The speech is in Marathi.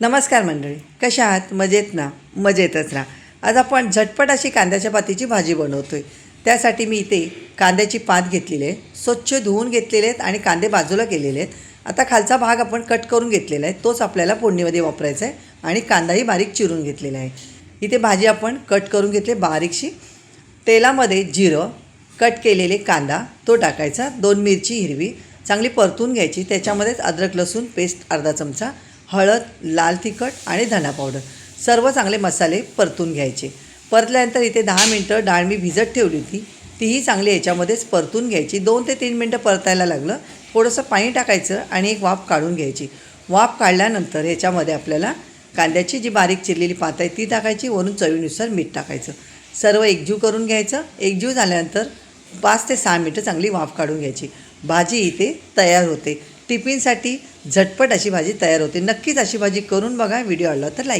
नमस्कार मंडळी कशा आहात? मजेत ना? मजेतच राहा. आज आपण झटपट अशी कांद्याच्या पातीची भाजी बनवतोय. त्यासाठी मी इथे कांद्याची पात घेतलेली आहे. स्वच्छ धुवून घेतलेले आहेत आणि कांदे बाजूला केलेले आहेत. आता खालचा भाग आपण कट करून घेतलेला आहे. तोच आपल्याला फोडणीमध्ये वापरायचा आहे आणि कांदाही बारीक चिरून घेतलेला आहे. इथे भाजी आपण कट करून घेतली बारीकशी. तेलामध्ये जिरं कट केलेले कांदा तो टाकायचा. दोन मिरची हिरवी चांगली परतून घ्यायची. त्याच्यामध्येच अद्रक लसूण पेस्ट अर्धा चमचा. हळद लाल तिखट आणि धना पावडर सर्व चांगले मसाले परतून घ्यायचे. परतल्यानंतर इथे दहा मिनटं डाळ मी भिजत ठेवली होती. तीही चांगली याच्यामध्येच परतून घ्यायची. दोन ते तीन मिनटं परतायला लागलं. थोडंसं पाणी टाकायचं आणि एक वाफ काढून घ्यायची. वाफ काढल्यानंतर ह्याच्यामध्ये आपल्याला कांद्याची जी बारीक चिरलेली पात आहे ती टाकायची. वरून चवीनुसार मीठ टाकायचं. सर्व एकजीव करून घ्यायचं. एकजीव झाल्यानंतर पाच ते सहा मिनटं चांगली वाफ काढून घ्यायची. भाजी इथे तयार होते. टिफिनसाठी झटपट अशी भाजी तयार होते. नक्कीच अशी भाजी करून बघा व्हिडिओ आवडला तर लाईक